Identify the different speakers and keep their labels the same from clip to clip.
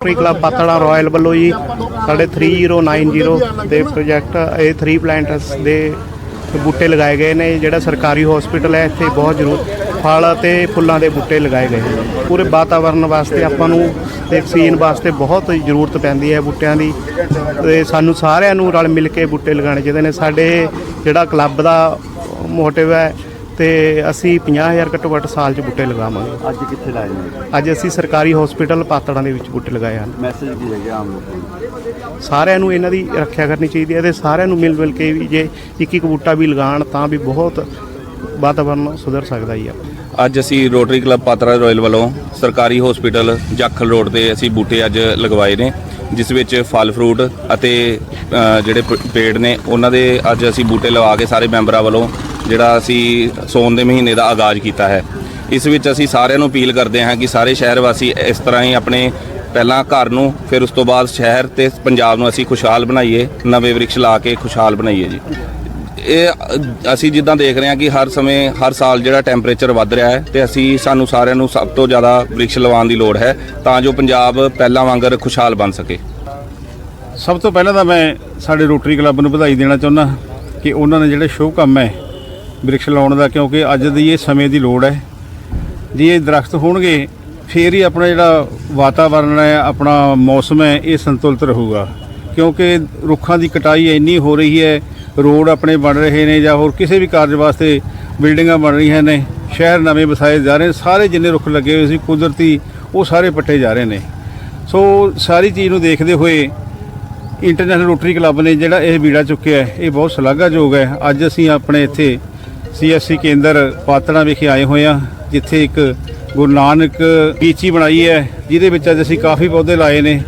Speaker 1: Rotary club Patran royal ਵੱਲੋਂ ਜੀ, ਸਾਡੇ 3090 ਦੇ ਪ੍ਰੋਜੈਕਟ, ਇਹ 3 ਪਲਾਂਟਸ ਦੇ ਬੂਟੇ ਲਗਾਏ ਗਏ ਨੇ, ਜਿਹੜਾ ਸਰਕਾਰੀ ਹਸਪੀਟਲ ਹੈ, ਇੱਥੇ ਬਹੁਤ ਜ਼ਰੂਰ ਫਲ ਅਤੇ ਫੁੱਲਾਂ ਦੇ ਬੂਟੇ ਲਗਾਏ ਗਏ ਨੇ। ਪੂਰੇ ਵਾਤਾਵਰਣ ਵਾਸਤੇ ਆਪਾਂ ਨੂੰ ਤੇ ਆਕਸੀਜਨ ਵਾਸਤੇ ਬਹੁਤ ਜ਼ਰੂਰਤ ਪੈਂਦੀ ਹੈ ਬੂਟਿਆਂ ਦੀ। ਤੇ ਸਾਨੂੰ ਸਾਰਿਆਂ ਨੂੰ ਰਲ ਮਿਲ ਕੇ ਬੂਟੇ ਲਗਾਉਣੇ ਚਾਹੀਦੇ ਨੇ। ਸਾਡੇ ਜਿਹੜਾ ਕਲੱਬ ਦਾ ਮੋਟਿਵ ਹੈ ਤੇ ਅਸੀਂ 50000 ਘੱਟੋ ਘੱਟ ਸਾਲ 'ਚ ਬੂਟੇ ਲਗਾਵਾਂਗੇ।
Speaker 2: ਅੱਜ ਕਿੱਥੇ ਲਾਏ ਨੇ?
Speaker 1: ਅੱਜ ਅਸੀਂ ਸਰਕਾਰੀ ਹਸਪੀਟਲ ਪਾਤੜਾਂ ਦੇ ਵਿੱਚ ਬੂਟੇ ਲਗਾਏ ਹਨ।
Speaker 2: ਮੈਸੇਜ ਕੀ ਹੈਗਾ ਆਮ ਲੋਕਾਂ ਨੂੰ?
Speaker 1: ਸਾਰਿਆਂ ਨੂੰ ਇਹਨਾਂ ਦੀ ਰੱਖਿਆ ਕਰਨੀ ਚਾਹੀਦੀ ਹੈ ਤੇ ਸਾਰਿਆਂ ਨੂੰ ਮਿਲ ਮਿਲ ਕੇ ਵੀ ਜੇ ਇੱਕ ਇੱਕ ਬੂਟਾ ਵੀ ਲਗਾਉਣ ਤਾਂ ਵੀ ਬਹੁਤ ਵਾਤਾਵਰਨ ਸੁਧਰ ਸਕਦਾ ਹੀ ਆ।
Speaker 3: ਅੱਜ ਅਸੀਂ ਰੋਟਰੀ ਕਲੱਬ ਪਾਤਰਾ ਰਾਇਲ ਵੱਲੋਂ ਸਰਕਾਰੀ ਹਸਪੀਟਲ ਜਾਖਲ ਰੋਡ ਤੇ ਅਸੀਂ ਬੂਟੇ ਅੱਜ ਲਗਵਾਏ ਨੇ ਜਿਸ ਵਿੱਚ ਫਲ ਫਰੂਟ ਅਤੇ ਜਿਹੜੇ ਪ- ਪੇੜ ਨੇ ਉਹਨਾਂ ਦੇ ਅੱਜ ਅਸੀਂ ਬੂਟੇ ਲਵਾ ਕੇ ਸਾਰੇ ਮੈਂਬਰਾਂ ਵੱਲੋਂ ਜਿਹੜਾ ਅਸੀਂ ਸੌਣ ਦੇ ਮਹੀਨੇ ਦਾ ਆਗਾਜ਼ ਕੀਤਾ ਹੈ। ਇਸ ਵਿੱਚ ਅਸੀਂ ਸਾਰਿਆਂ ਨੂੰ ਅਪੀਲ ਕਰਦੇ ਹਾਂ ਕਿ ਸਾਰੇ ਸ਼ਹਿਰ ਵਾਸੀ ਇਸ ਤਰ੍ਹਾਂ ਹੀ ਆਪਣੇ ਪਹਿਲਾਂ ਘਰ ਨੂੰ, ਫਿਰ ਉਸ ਤੋਂ ਬਾਅਦ ਸ਼ਹਿਰ ਤੇ ਪੰਜਾਬ ਨੂੰ ਅਸੀਂ ਖੁਸ਼ਹਾਲ ਬਣਾਈਏ, ਨਵੇਂ ਵ੍ਰਿਕਸ਼ ਲਾ ਕੇ ਖੁਸ਼ਹਾਲ ਬਣਾਈਏ ਜੀ। ਇਹ, ਅਸੀਂ ਜਿੱਦਾਂ ਦੇਖ ਰਹੇ ਹਾਂ ਕਿ ਹਰ ਸਮੇਂ, ਹਰ ਸਾਲ ਜਿਹੜਾ ਟੈਂਪਰੇਚਰ ਵੱਧ ਰਿਹਾ ਹੈ ਤੇ ਅਸੀਂ, ਸਾਨੂੰ ਸਾਰਿਆਂ ਨੂੰ ਸਭ ਤੋਂ ਜ਼ਿਆਦਾ ਵ੍ਰਿਕਸ਼ ਲਵਾਉਣ ਦੀ ਲੋੜ ਹੈ ਤਾਂ ਜੋ ਪੰਜਾਬ ਪਹਿਲਾਂ ਵਾਂਗਰ ਖੁਸ਼ਹਾਲ ਬਣ ਸਕੇ।
Speaker 4: ਸਭ ਤੋਂ ਪਹਿਲਾਂ ਤਾਂ ਮੈਂ ਸਾਡੇ ਰੋਟਰੀ ਕਲੱਬ ਨੂੰ ਵਧਾਈ ਦੇਣਾ ਚਾਹੁੰਦਾ ਕਿ ਉਹਨਾਂ ਨੇ ਜਿਹੜੇ ਸ਼ੁਭ ਕੰਮ ਹੈ ਬ੍ਰਿਕਸ਼ ਲਾਉਣ ਦਾ, ਕਿਉਂਕਿ ਅੱਜ ਦੀ ਇਹ ਸਮੇਂ ਦੀ ਲੋੜ ਹੈ। ਜੇ ਇਹ ਦਰਖਤ ਹੋਣਗੇ, ਫੇਰ ਹੀ ਆਪਣਾ ਜਿਹੜਾ ਵਾਤਾਵਰਣ ਹੈ, ਆਪਣਾ ਮੌਸਮ ਹੈ, ਇਹ ਸੰਤੁਲਿਤ ਰਹੂਗਾ। ਕਿਉਂਕਿ ਰੁੱਖਾਂ ਦੀ ਕਟਾਈ ਇੰਨੀ ਹੋ ਰਹੀ ਹੈ, ਰੋਡ ਆਪਣੇ ਬਣ ਰਹੇ ਨੇ ਜਾਂ ਹੋਰ ਕਿਸੇ ਵੀ ਕਾਰਜ ਵਾਸਤੇ ਬਿਲਡਿੰਗਾਂ ਬਣ ਰਹੀਆਂ ਨੇ, ਸ਼ਹਿਰ ਨਵੇਂ ਵਸਾਏ ਜਾ ਰਹੇ ਸਾਰੇ ਜਿੰਨੇ ਰੁੱਖ ਲੱਗੇ ਹੋਏ ਸੀ, ਕੁਦਰਤੀ ਉਹ ਸਾਰੇ ਪੱਟੇ ਜਾ ਰਹੇ ਨੇ। ਸੋ ਸਾਰੀ ਚੀਜ਼ ਨੂੰ ਦੇਖਦੇ ਹੋਏ ਇੰਟਰਨੈਸ਼ਨਲ ਰੋਟਰੀ ਕਲੱਬ ਨੇ ਜਿਹੜਾ ਇਹ ਬੀੜਾ ਚੁੱਕਿਆ ਇਹ ਬਹੁਤ ਸ਼ਲਾਘਾਯੋਗ ਹੈ। ਅੱਜ ਅਸੀਂ ਆਪਣੇ ਇੱਥੇ ਸੀਐਸਸੀ ਕੇਂਦਰ ਪਾਤੜਾ ਵਿਖੇ ਆਏ ਹੋਏ ਹਾਂ, ਜਿੱਥੇ ਇੱਕ ਗੁਰੂ ਨਾਨਕ ਬੀਚੀ ਬਣਾਈ ਹੈ, ਜਿਹਦੇ ਵਿੱਚ ਅੱਜ ਅਸੀਂ ਕਾਫੀ ਪੌਦੇ ਲਾਏ ਨੇ।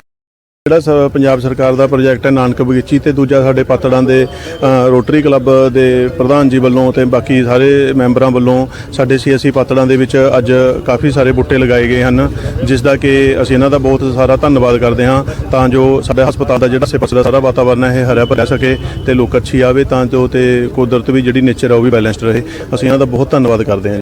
Speaker 5: ਜਿਹੜਾ ਸ- ਪੰਜਾਬ ਸਰਕਾਰ ਦਾ ਪ੍ਰੋਜੈਕਟ ਹੈ ਨਾਨਕ ਬਗੀਚੀ ਤੇ ਦੂਜਾ ਸਾਡੇ ਪਾਤੜਾਂ ਦੇ ਅ, ਰੋਟਰੀ ਕਲੱਬ ਦੇ ਪ੍ਰਧਾਨ ਜੀ ਵੱਲੋਂ ਤੇ ਬਾਕੀ ਸਾਰੇ ਮੈਂਬਰਾਂ ਵੱਲੋਂ ਸਾਡੇ ਸੀਐਸਸੀ ਪਾਤੜਾਂ ਦੇ ਵਿੱਚ ਅੱਜ ਕਾਫੀ ਸਾਰੇ ਬੂਟੇ ਲਗਾਏ ਗਏ ਹਨ ਜਿਸ ਦਾ ਕਿ ਅਸੀਂ ਇਹਨਾਂ ਦਾ ਬਹੁਤ ਸਾਰਾ ਧੰਨਵਾਦ ਕਰਦੇ ਹਾਂ ਤਾਂ ਜੋ ਸਾਡੇ ਹਸਪਤਾਲ ਦਾ ਜਿਹੜਾ ਆਸੇ-ਪਾਸੇ ਦਾ ਸਾਰਾ ਵਾਤਾਵਰਨ ਹੈ ਇਹ ਹਰਿਆ ਭਰਿਆ ਸਕੇ ਤੇ ਲੋਕ ਅੱਛੀ ਆਵੇ ਤਾਂ ਜੋ ਤੇ ਕੁਦਰਤ ਵੀ ਜਿਹੜੀ ਨੇਚਰ ਹੈ ਉਹ ਵੀ ਬੈਲੈਂਸਡ ਰਹੇ। ਅਸੀਂ ਇਹਨਾਂ ਦਾ ਬਹੁਤ ਧੰਨਵਾਦ ਕਰਦੇ ਹਾਂ।